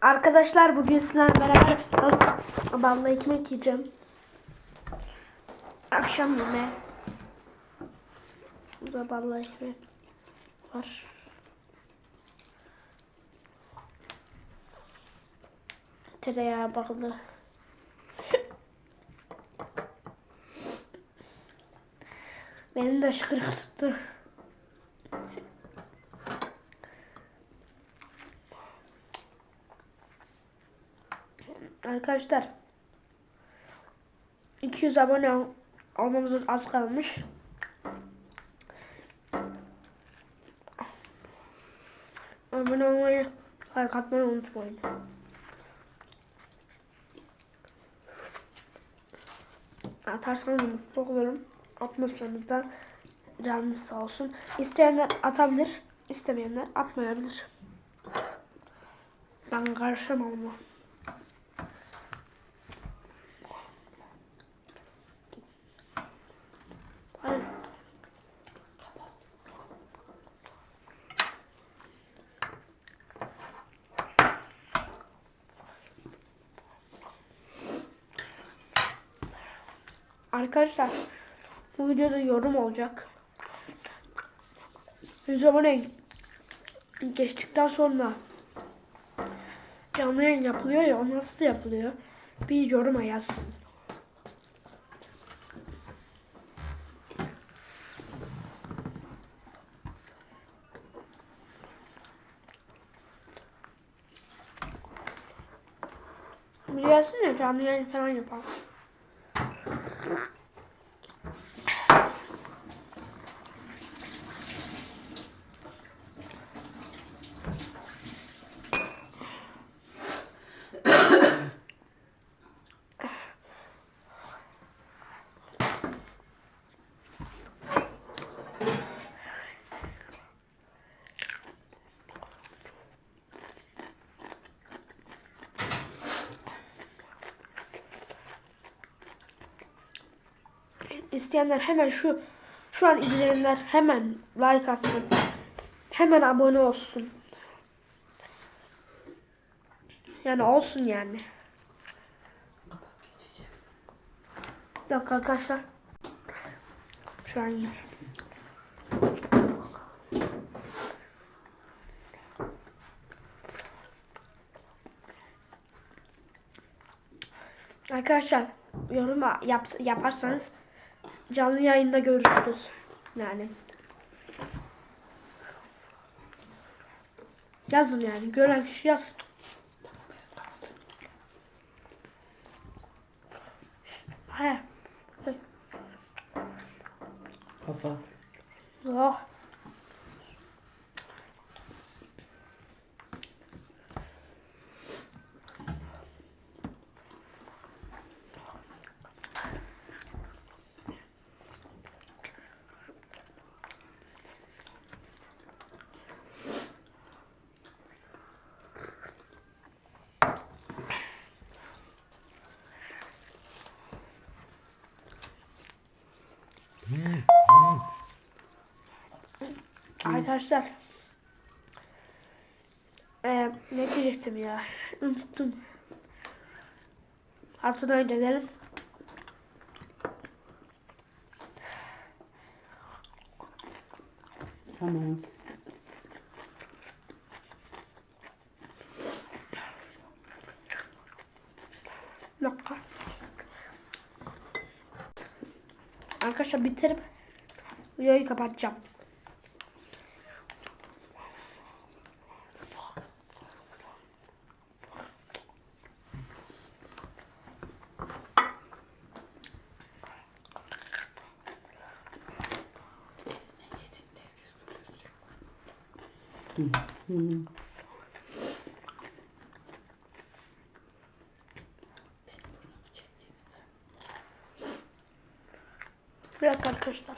Arkadaşlar bugün sizlerle beraber balla ekmek yiyeceğim. Akşam yemeği. Burada balla ekmek var. Tereyağı ballı. Benim de şıkırık tuttu. Arkadaşlar 200 abone ol- olmamız az kalmış. Abone olmayı, like atmayı unutmayın. Atarsanız mutlu olurum. Atmazsanız da canınız sağ olsun. İsteyenler atabilir, istemeyenler atmayabilir. Ben karışamam ama. Arkadaşlar bu videoda yorum olacak. 100 abone geçtikten sonra canlı yayın yapılıyor ya o nasıl yapılıyor? Bir yoruma yazsın. Biliyorsun ya canlı yayın falan yapalım. İsteyenler hemen şu şu an izleyenler hemen like atsın. Hemen abone olsun. Yani olsun yani. Bir dakika arkadaşlar. Şu an Arkadaşlar yorum yap, yaparsanız canlı yayında görüşürüz. Yani. Yazın yani. Gören kişi yaz. He. Kapat. Oh. Arkadaşlar. Ee, ne diyecektim ya? Unuttum. Artık önce gelin. Tamam. Dakika. Arkadaşlar bitirip videoyu kapatacağım. Dakika arkadaşlar.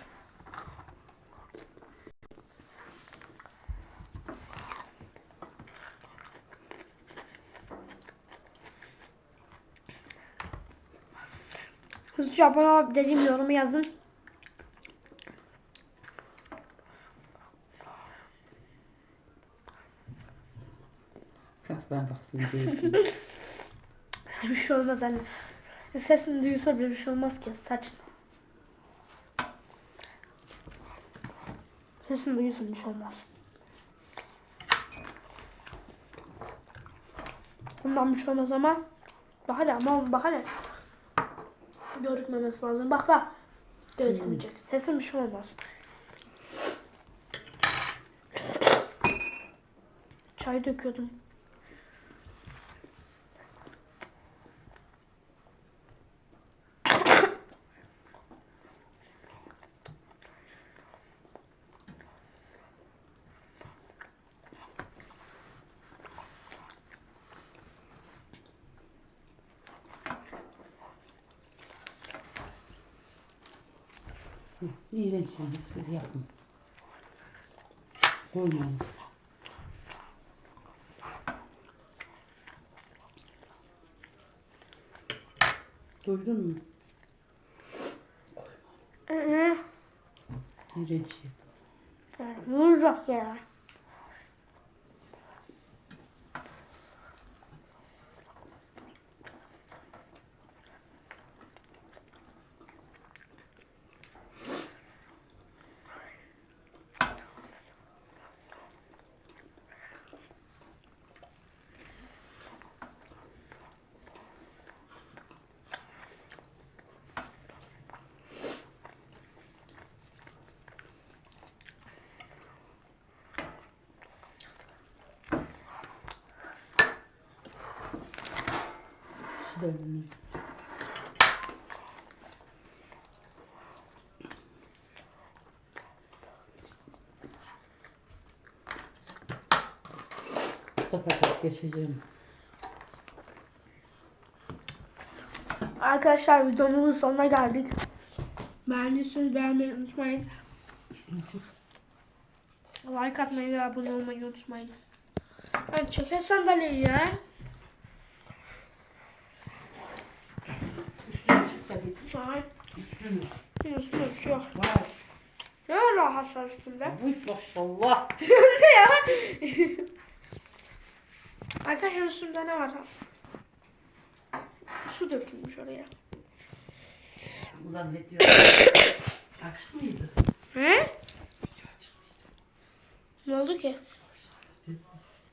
Hızlıca abone ol dediğim yorumu yazın. Ben bak. Gördüm. Bir şey olmaz anne. Sesini duyulsa bile bir şey olmaz ki. Saçma. Sesini duyulsun bir şey olmaz. Bundan bir şey olmaz ama bak hele ama bak hele. Görükmemesi lazım. Bak bak. Gözükmeyecek. Sesin bir şey olmaz. Çay döküyordum. İğrenç yani. Böyle yapma. Koyma. Duydun mu? Ee, İğrenç vuracak ya. Şöyle. Kapatıp geçeceğim. Arkadaşlar videomuzun sonuna geldik. Beğendiyseniz beğenmeyi unutmayın. Like atmayı ve abone olmayı unutmayın. Ben çeker sandalyeyi ya. Ay, Üstüne. üstüne bir şey yok. Var. Ne rahat var üstünde? Uy maşallah. ne ya? Arkadaşlar üstümde ne var? Su dökülmüş oraya. Zannediyorum. Açık mıydı? He? Ne oldu ki?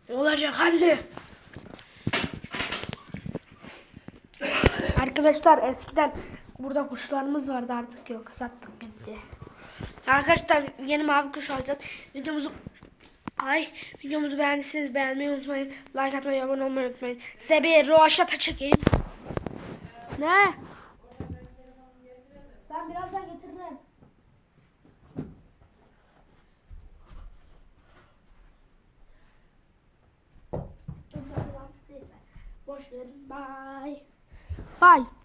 Ne olacak anne? Arkadaşlar eskiden burada kuşlarımız vardı artık yok. Sattık bitti. Arkadaşlar yeni mavi kuş alacağız. Videomuzu Ay videomuzu beğendiyseniz beğenmeyi unutmayın. Like atmayı, abone olmayı unutmayın. Size bir roşata çekeyim. Ne? Ben birazdan getiririm. Neyse. Boş verin. Bye. Bye.